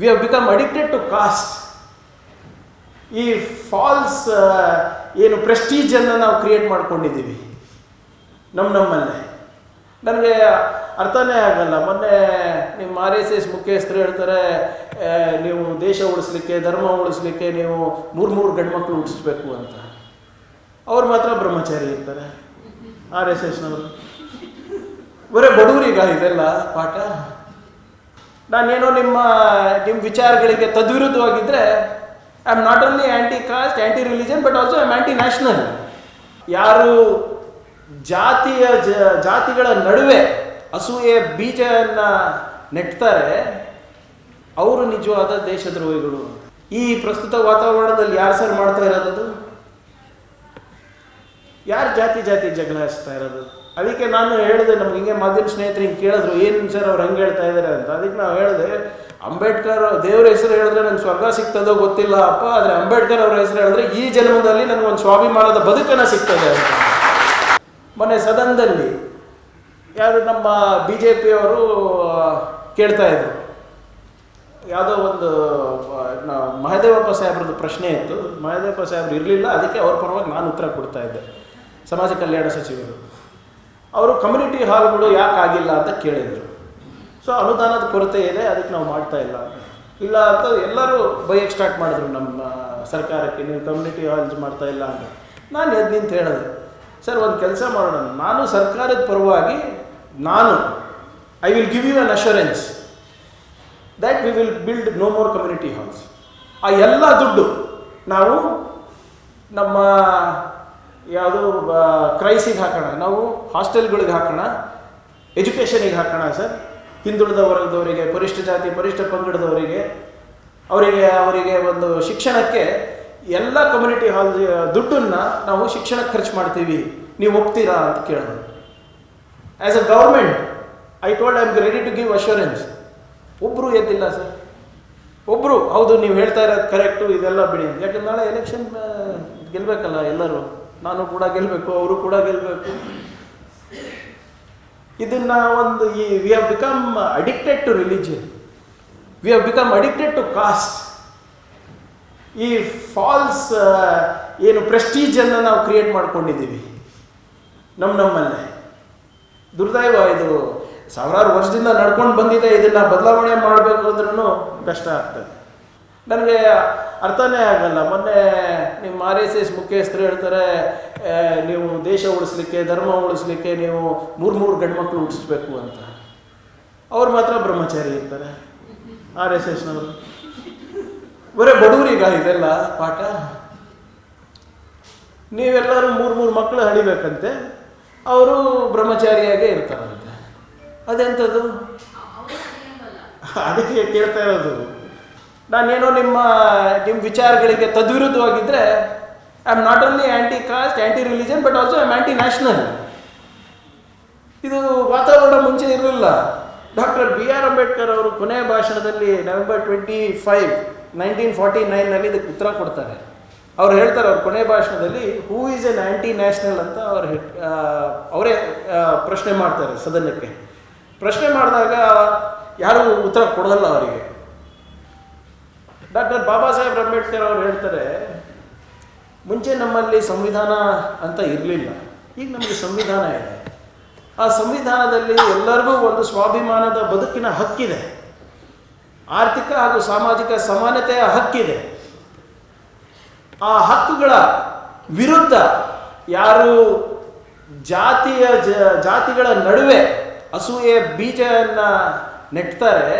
We have become addicted to caste ಈ false ಏನು ಪ್ರೆಸ್ಟೀಜನ್ನು ನಾವು ಕ್ರಿಯೇಟ್ ಮಾಡ್ಕೊಂಡಿದ್ದೀವಿ. ನಮ್ಮ ನಮ್ಮಲ್ಲೇ. ನನಗೆ ಅರ್ಥನೇ ಆಗಲ್ಲ. ಮೊನ್ನೆ ನಿಮ್ಮ ಆರ್ ಎಸ್ ಎಸ್ ಮುಖ್ಯಸ್ಥರು ಹೇಳ್ತಾರೆ ನೀವು ದೇಶ ಉಳಿಸ್ಲಿಕ್ಕೆ, ಧರ್ಮ ಉಳಿಸ್ಲಿಕ್ಕೆ ನೀವು ಮೂರು ಮೂರು ಗಂಡ್ಮಕ್ಳು ಉಳಿಸ್ಬೇಕು ಅಂತ. ಅವ್ರು ಮಾತ್ರ ಬ್ರಹ್ಮಚಾರಿ ಇರ್ತಾರೆ. ಆರ್ ಎಸ್ ಎಸ್ನವರು. ಬರೀ ಬಡವರಿಗ ಇದೆಲ್ಲ ಪಾಠ? ನಾನೇನೋ ನಿಮ್ಮ ನಿಮ್ಮ ವಿಚಾರಗಳಿಗೆ ತದ್ವಿರುದ್ಧವಾಗಿದ್ದರೆ I am not only anti caste anti religion but also I am anti national ಯಾರು ಜಾತಿಯ, ಜ, ಜಾತಿಗಳ ನಡುವೆ ಅಸೂಯೆ ಬೀಜವನ್ನು ನೆಟ್ತಾರೆ, ಅವರು ನಿಜವಾದ ದೇಶದ್ರೋಹಿಗಳು. ಈ ಪ್ರಸ್ತುತ ವಾತಾವರಣದಲ್ಲಿ ಯಾರು ಸರ್ ಮಾಡ್ತಾ ಇರೋದು ಯಾರು ಜಾತಿ ಜಾತಿ ಜಗಳ ಹಚ್ತಾ ಇರೋದು? ಅದಕ್ಕೆ ನಾನು ಹೇಳಿದೆ, ನಮ್ಗೆ ಹಿಂಗೆ ಮಾಧ್ಯಮ ಸ್ನೇಹಿತರು ಹಿಂಗೆ ಕೇಳಿದ್ರು, ಏನು ಸರ್ ಅವ್ರು ಹಂಗೆ ಹೇಳ್ತಾ ಇದ್ದಾರೆ ಅಂತ. ಅದಕ್ಕೆ ನಾವು ಹೇಳಿದೆ, ಅಂಬೇಡ್ಕರ್ ದೇವ್ರ ಹೆಸರು ಹೇಳಿದ್ರೆ ನಂಗೆ ಸ್ವರ್ಗ ಸಿಗ್ತದೋ ಗೊತ್ತಿಲ್ಲ ಅಪ್ಪ, ಆದರೆ ಅಂಬೇಡ್ಕರ್ ಅವರ ಹೆಸರು ಹೇಳಿದ್ರೆ ಈ ಜನ್ಮದಲ್ಲಿ ನನಗೆ ಒಂದು ಸ್ವಾಭಿಮಾನದ ಬದುಕನ್ನು ಸಿಗ್ತದೆ ಅಂತ. ಮೊನ್ನೆ ಸದನದಲ್ಲಿ ಯಾರು ನಮ್ಮ ಬಿ ಜೆ ಪಿಯವರು ಕೇಳ್ತಾ ಇದ್ರು. ಯಾವುದೋ ಒಂದು ಮಹದೇವಪ್ಪ ಸಾಹೇಬ್ರದ್ದು ಪ್ರಶ್ನೆ ಇತ್ತು. ಮಹದೇವಪ್ಪ ಸಾಹೇಬ್ರು ಇರಲಿಲ್ಲ, ಅದಕ್ಕೆ ಅವ್ರ ಪರವಾಗಿ ನಾನು ಉತ್ತರ ಕೊಡ್ತಾ ಇದ್ದೆ. ಸಮಾಜ ಕಲ್ಯಾಣ ಸಚಿವರು. ಅವರು ಕಮ್ಯುನಿಟಿ ಹಾಲ್ಗಳು ಯಾಕೆ ಆಗಿಲ್ಲ ಅಂತ ಕೇಳಿದರು. ಸೊ ಅನುದಾನದ ಕೊರತೆ ಇದೆ, ಅದಕ್ಕೆ ನಾವು ಮಾಡ್ತಾ ಇಲ್ಲ. ಇಲ್ಲ ಅಂತ ಎಲ್ಲರೂ ಬೈಯಕ್ಕೆ ಸ್ಟಾರ್ಟ್ ಮಾಡಿದ್ರು ನಮ್ಮ ಸರ್ಕಾರಕ್ಕೆ, ನೀವು ಕಮ್ಯುನಿಟಿ ಹಾಲ್ಸ್ ಮಾಡ್ತಾ ಇಲ್ಲ ಅಂತ. ನಾನು ಎದ್ದು ನಿಂತು ಹೇಳಿದೆ, ಸರ್, ಒಂದು ಕೆಲಸ ಮಾಡೋಣ. ನಾನು ಸರ್ಕಾರದ ಪರವಾಗಿ, ನಾನು I will give you an assurance that we will build no more community halls ಆ ಎಲ್ಲ ದುಡ್ಡು ನಾವು ನಮ್ಮ ಯಾವುದು ಕ್ರೈಸಿಗೆ ಹಾಕೋಣ. ನಾವು ಹಾಸ್ಟೆಲ್ಗಳಿಗೆ ಹಾಕೋಣ. ಎಜುಕೇಷನಿಗೆ ಹಾಕೋಣ ಸರ್. ಹಿಂದುಳಿದ ವರ್ಗದವರಿಗೆ ಪರಿಷ್ಠ ಜಾತಿ, ಪರಿಷ್ಠ ಪಂಗಡದವರಿಗೆ, ಅವರಿಗೆ ಅವರಿಗೆ ಒಂದು ಶಿಕ್ಷಣಕ್ಕೆ ಎಲ್ಲ ಕಮ್ಯುನಿಟಿ ಹಾಲ್ ದುಡ್ಡನ್ನು ನಾವು ಶಿಕ್ಷಣಕ್ಕೆ ಖರ್ಚು ಮಾಡ್ತೀವಿ. ನೀವು ಒಪ್ತೀರಾ ಅಂತ ಕೇಳೋದು. As a government I told I am ready to give assurance ಒಬ್ಬರು ಎದ್ದಿಲ್ಲ ಸರ್. ಒಬ್ಬರು ಹೌದು, ನೀವು ಹೇಳ್ತಾ ಇರೋದು ಕರೆಕ್ಟು ಇದೆಲ್ಲ ಬಿಡಿ. ಯಾಕಂದ್ರೆ ನಾಳೆ ಎಲೆಕ್ಷನ್ ಗೆಲ್ಲಬೇಕಲ್ಲ ಎಲ್ಲರೂ. ನಾನು ಕೂಡ ಗೆಲ್ಲಬೇಕು ಅವರು ಕೂಡ ಗೆಲ್ಲಬೇಕು ಇದನ್ನ ಒಂದು ಈ we have become addicted to religion we have become addicted to caste ಈ ಫಾಲ್ಸ್ ಏನು ಪ್ರೆಸ್ಟೀಜನ್ನು ನಾವು ಕ್ರಿಯೇಟ್ ಮಾಡ್ಕೊಂಡಿದ್ದೀವಿ. ನಮ್ಮ ನಮ್ಮಲ್ಲೇ. ದುರ್ದೈವ ಇದು. ಸಾವಿರಾರು ವರ್ಷದಿಂದ ನಡ್ಕೊಂಡು ಬಂದಿದೆ ಇದನ್ನು ಬದಲಾವಣೆ ಮಾಡಬೇಕು ಅಂದ್ರೂ ಕಷ್ಟ ಆಗ್ತದೆ. ನನಗೆ ಅರ್ಥನೇ ಆಗಲ್ಲ. ಮೊನ್ನೆ ನಿಮ್ಮ ಆರ್ ಎಸ್ ಎಸ್ ಮುಖ್ಯಸ್ಥರು ಹೇಳ್ತಾರೆ ನೀವು ದೇಶ ಉಳಿಸ್ಲಿಕ್ಕೆ ಧರ್ಮ ಉಳಿಸ್ಲಿಕ್ಕೆ ನೀವು ಮೂರು ಮೂರು ಗಂಡ್ಮಕ್ಳು ಉಳಿಸ್ಬೇಕು ಅಂತ. ಅವ್ರು ಮಾತ್ರ ಬ್ರಹ್ಮಚಾರಿ ಇರ್ತಾರೆ ಆರ್ ಎಸ್ ಎಸ್ನವರು. ಬರೀ ಬಡವರಿಗ ಇದೆಲ್ಲ ಪಾಠ. ನೀವೆಲ್ಲರೂ ಮೂರು ಮೂರು ಮಕ್ಕಳು ಹಳಿಬೇಕಂತೆ ಅವರು ಬ್ರಹ್ಮಚಾರಿಯಾಗೇ ಇರ್ತಾರಂತೆ. ಅದೆಂಥದ್ದು ಅದಕ್ಕೆ ಕೇಳ್ತಾ ಇರೋದು. ನಾನೇನೋ ನಿಮ್ಮ ನಿಮ್ಮ ವಿಚಾರಗಳಿಗೆ ತದ್ವಿರುದ್ಧವಾಗಿದ್ದರೆ I am not only anti caste anti religion but also I am anti national ಇದು ವಾತಾವರಣ ಮುಂಚೆ ಇರಲಿಲ್ಲ. ಡಾಕ್ಟರ್ ಬಿ ಆರ್ ಅಂಬೇಡ್ಕರ್ ಅವರು ಕೊನೆಯ ಭಾಷಣದಲ್ಲಿ November twenty five nineteen forty ನೈನಲ್ಲಿ ಇದಕ್ಕೆ ಉತ್ತರ ಕೊಡ್ತಾರೆ. ಅವ್ರು ಹೇಳ್ತಾರೆ, ಅವ್ರ ಕೊನೆ ಭಾಷಣದಲ್ಲಿ who is an anti national ಅಂತ ಅವ್ರು ಅವರೇ ಪ್ರಶ್ನೆ ಮಾಡ್ತಾರೆ ಸದನಕ್ಕೆ. ಪ್ರಶ್ನೆ ಮಾಡಿದಾಗ ಯಾರು ಉತ್ತರ ಕೊಡೋಲ್ಲ ಅವರಿಗೆ. ಡಾಕ್ಟರ್ ಬಾಬಾ ಸಾಹೇಬ್ ಅಂಬೇಡ್ಕರ್ ಅವರು ಹೇಳ್ತಾರೆ, ಮುಂಚೆ ನಮ್ಮಲ್ಲಿ ಸಂವಿಧಾನ ಅಂತ ಇರಲಿಲ್ಲ, ಈಗ ನಮಗೆ ಸಂವಿಧಾನ ಇದೆ. ಆ ಸಂವಿಧಾನದಲ್ಲಿ ಎಲ್ಲರಿಗೂ ಒಂದು ಸ್ವಾಭಿಮಾನದ ಬದುಕಿನ ಹಕ್ಕಿದೆ. ಆರ್ಥಿಕ ಹಾಗೂ ಸಾಮಾಜಿಕ ಸಮಾನತೆಯ ಹಕ್ಕಿದೆ. ಆ ಹಕ್ಕುಗಳ ವಿರುದ್ಧ ಯಾರು ಜಾತಿಯ ಜಾತಿಗಳ ನಡುವೆ ಅಸೂಯೆ ಬೀಜವನ್ನು ನೆಟ್ತಾರೆ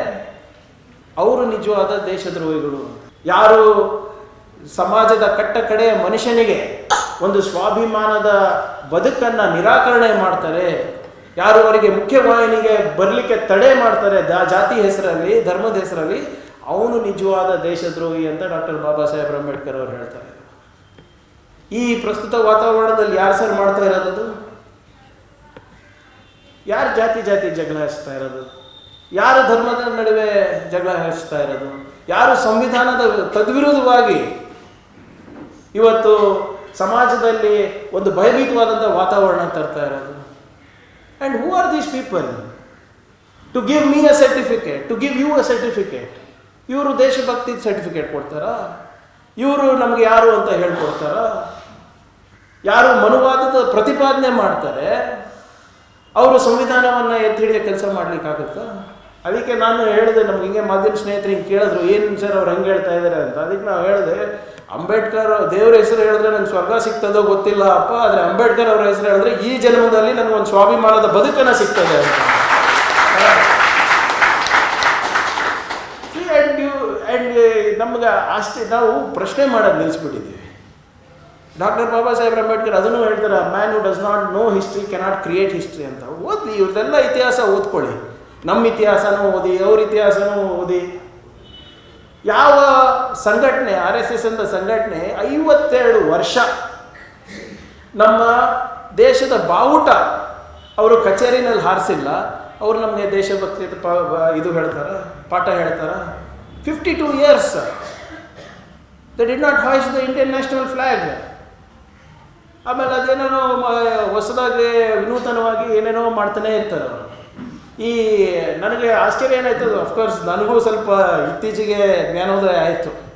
ಅವರು ನಿಜವಾದ ದೇಶದ್ರೋಹಿಗಳು. ಯಾರು ಸಮಾಜದ ಕಟ್ಟ ಕಡೆಯ ಮನುಷ್ಯನಿಗೆ ಒಂದು ಸ್ವಾಭಿಮಾನದ ಬದುಕನ್ನು ನಿರಾಕರಣೆ ಮಾಡ್ತಾರೆ, ಯಾರು ಅವರಿಗೆ ಮುಖ್ಯವಾಹಿನಿಗೆ ಬರಲಿಕ್ಕೆ ತಡೆ ಮಾಡ್ತಾರೆ ದಾ- ಜಾತಿ ಹೆಸರಲ್ಲಿ, ಧರ್ಮದ ಹೆಸರಲ್ಲಿ, ಅವನು ನಿಜವಾದ ದೇಶದ್ರೋಹಿ ಅಂತ ಡಾಕ್ಟರ್ ಬಾಬಾ ಸಾಹೇಬ್ ಅಂಬೇಡ್ಕರ್ ಅವರು ಹೇಳ್ತಾರೆ. ಈ ಪ್ರಸ್ತುತ ವಾತಾವರಣದಲ್ಲಿ ಯಾರು ಸರ್ ಮಾಡ್ತಾ ಇರೋದು ಯಾರು ಜಾತಿ ಜಾತಿ ಜಗಳ ಹಚ್ತಾ ಇರೋದು? ಯಾರು ಧರ್ಮದ ನಡುವೆ ಜಗಳ ಹೇಳ್ತಾ ಇರೋದು? ಯಾರು ಸಂವಿಧಾನದ ತದ್ವಿರುದ್ಧವಾಗಿ ಇವತ್ತು ಸಮಾಜದಲ್ಲಿ ಒಂದು ಭಯಭೀತವಾದಂಥ ವಾತಾವರಣ ತರ್ತಾ ಇರೋದು? And who are these people to give me a certificate to give you a certificate ಇವರು ದೇಶಭಕ್ತಿ ಸರ್ಟಿಫಿಕೇಟ್ ಕೊಡ್ತಾರಾ? ಇವರು ನಮಗೆ ಯಾರು ಅಂತ ಹೇಳ್ಕೊಡ್ತಾರ? ಯಾರು ಮನುವಾದದ ಪ್ರತಿಪಾದನೆ ಮಾಡ್ತಾರೆ? ಅವರು ಸಂವಿಧಾನವನ್ನು ಎತ್ತಿ ಹಿಡಿಯೋ ಕೆಲಸ ಮಾಡ್ಲಿಕ್ಕಾಗುತ್ತಾ? ಅದಕ್ಕೆ ನಾನು ಹೇಳಿದೆ, ನಮ್ಗೆ ಹಿಂಗೆ ಮಾಧ್ಯಮ ಸ್ನೇಹಿತರು ಹಿಂಗೆ ಕೇಳಿದ್ರು, ಏನು ಸರ್ ಅವ್ರು ಹಂಗೆ ಹೇಳ್ತಾ ಇದ್ದಾರೆ? ಅಂತ. ಅದಕ್ಕೆ ನಾವು ಹೇಳಿದೆ, ಅಂಬೇಡ್ಕರ್ ದೇವ್ರ ಹೆಸರು ಹೇಳಿದ್ರೆ ನನಗೆ ಸ್ವರ್ಗ ಸಿಗ್ತದೋ ಗೊತ್ತಿಲ್ಲ ಅಪ್ಪ, ಆದರೆ ಅಂಬೇಡ್ಕರ್ ಅವರ ಹೆಸರು ಹೇಳಿದ್ರೆ ಈ ಜನ್ಮದಲ್ಲಿ ನನಗೊಂದು ಸ್ವಾಭಿಮಾನದ ಬದುಕನ್ನು ಸಿಗ್ತದೆ ಅಂತ. ನಮ್ಗೆ ಅಷ್ಟೇ, ನಾವು ಪ್ರಶ್ನೆ ಮಾಡೋದು ನಿಲ್ಲಿಸ್ಬಿಟ್ಟಿದ್ದೀವಿ ಡಾಕ್ಟರ್ ಬಾಬಾ ಸಾಹೇಬ್ ಅಂಬೇಡ್ಕರ್ ಅದನ್ನು ಹೇಳ್ತಾರೆ man who does not know history cannot create history ಅಂತ. ಓದಿ ಇವ್ರದೆಲ್ಲ ಇತಿಹಾಸ ಓದ್ಕೊಳ್ಳಿ. ನಮ್ಮ ಇತಿಹಾಸನೂ ಓದಿ, ಅವ್ರ ಇತಿಹಾಸನೂ ಓದಿ. ಯಾವ ಸಂಘಟನೆ, ಆರ್ ಎಸ್ ಎಸ್ ಅಂತ ಸಂಘಟನೆ, ಐವತ್ತೆರಡು ವರ್ಷ ನಮ್ಮ ದೇಶದ ಬಾವುಟ ಅವರು ಕಚೇರಿನಲ್ಲಿ ಹಾರಿಸಿಲ್ಲ. ಅವರು ನಮಗೆ ದೇಶಭಕ್ತಿ ಇದು ಹೇಳ್ತಾರ, ಪಾಠ ಹೇಳ್ತಾರ. Fifty two years they did not hoist the Indian national flag ಆಮೇಲೆ ಅದೇನೇನೋ ಹೊಸದಾಗಿ ವಿನೂತನವಾಗಿ ಏನೇನೋ ಮಾಡ್ತಾನೆ ಇರ್ತಾರೆ ಅವರು. ಈ, ನನಗೆ ಆಶ್ಚರ್ಯ ಏನಾಯ್ತು ಅಫ್ಕೋರ್ಸ್ ನನಗೂ ಸ್ವಲ್ಪ ಇತ್ತೀಚೆಗೆ ಜ್ಞಾನೋದಯ ಆಯಿತು.